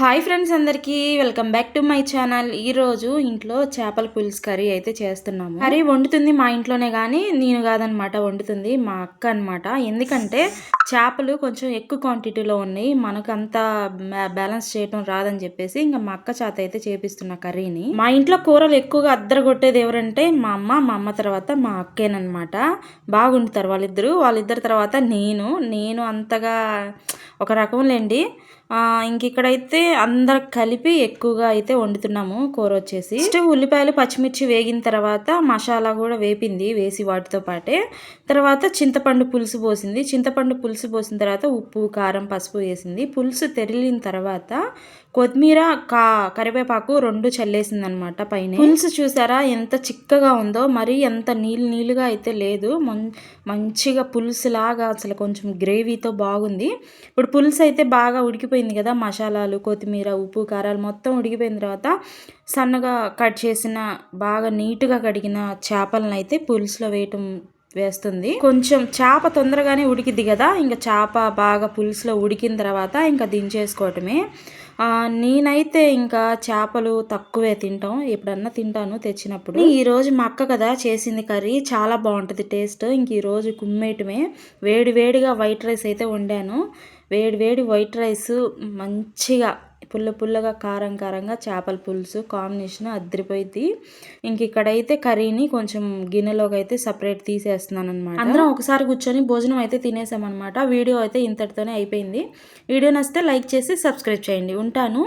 Hi friends అందరికీ welcome back to my channel. ఈ రోజు ఇంట్లో చేపల పులుసు కర్రీ అయితే చేస్తున్నాము. కర్రీ వండుతుంది మా ఇంట్లోనే కానీ నేను కాదనమాట వండుతుంది మా అక్క అనమాట. ఎందుకంటే చేపలు కొంచెం ఎక్కువ క్వాంటిటీలో ఉన్నాయి మనకు అంత బ్యాలెన్స్ చేయటం రాదని చెప్పేసి ఇంకా మా అక్క చేత అయితే చేపిస్తున్న కర్రీని. మా ఇంట్లో కూరలు ఎక్కువగా అద్దరు కొట్టేది ఎవరంటే మా అమ్మ మా అమ్మ తర్వాత మా అక్కేనమాట బాగుంటారు వాళ్ళిద్దరు వాళ్ళిద్దరి తర్వాత నేను. నేను అంతగా ఒక రకం లేండి ఇంక ఇక్కడైతే అందరు కలిపి ఎక్కువగా అయితే వండుతున్నాము కూర వచ్చేసి. ఫస్ట్ ఉల్లిపాయలు పచ్చిమిర్చి వేగిన తర్వాత మసాలా కూడా వేపింది వేసి వాటితో పాటే. తర్వాత చింతపండు పులుసు పోసింది. చింతపండు పులుసు పోసిన తర్వాత ఉప్పు కారం పసుపు వేసింది. పులుసు తెరిలిన తర్వాత కొత్తిమీర కా కరివేపాకు రెండు చల్లేసింది అనమాట పైన. పులుసు చూసారా ఎంత చిక్కగా ఉందో మరి ఎంత నీళ్ళు నీళ్ళుగా అయితే లేదు. మంచిగా పులుసు లాగా అసలు కొంచెం గ్రేవీతో బాగుంది. ఇప్పుడు పులుసు అయితే బాగా ఉడికిపోయింది కదా మసాలాలు కొత్తిమీర ఉప్పు కారాలు మొత్తం ఉడికిపోయిన తర్వాత సన్నగా కట్ చేసిన బాగా నీట్గా కడిగిన చేపలను అయితే పులుసులో వేయటం వేస్తుంది. కొంచెం చేప తొందరగానే ఉడికిద్ది కదా ఇంకా చేప బాగా పులుసులో ఉడికిన తర్వాత ఇంకా దించేసుకోవటమే. నేనైతే ఇంకా చేపలు తక్కువే తింటాం. ఎప్పుడన్నా తింటాను తెచ్చినప్పుడు. ఈ రోజు మా అక్క కదా చేసింది కర్రీ చాలా బాగుంటుంది టేస్ట్. ఇంక ఈరోజు కుమ్మేయటమే. వేడి వేడిగా వైట్ రైస్ అయితే వండాను. వేడి వేడి వైట్ రైస్ మంచిగా పుల్ల పుల్లగా కారం కారంగా చేపల పులుసు కాంబినేషన్ అద్దరిపోయింది ఇంక ఇక్కడైతే కర్రీని కొంచెం గిన్నెలోకి అయితే సపరేట్ తీసేస్తున్నాను అనమాట అందరం ఒకసారి కూర్చొని భోజనం అయితే తినేసామన్నమాట. వీడియో అయితే ఇంతటితోనే అయిపోయింది. వీడియో నచ్చితే లైక్ చేసి సబ్స్క్రైబ్ చేయండి. ఉంటాను.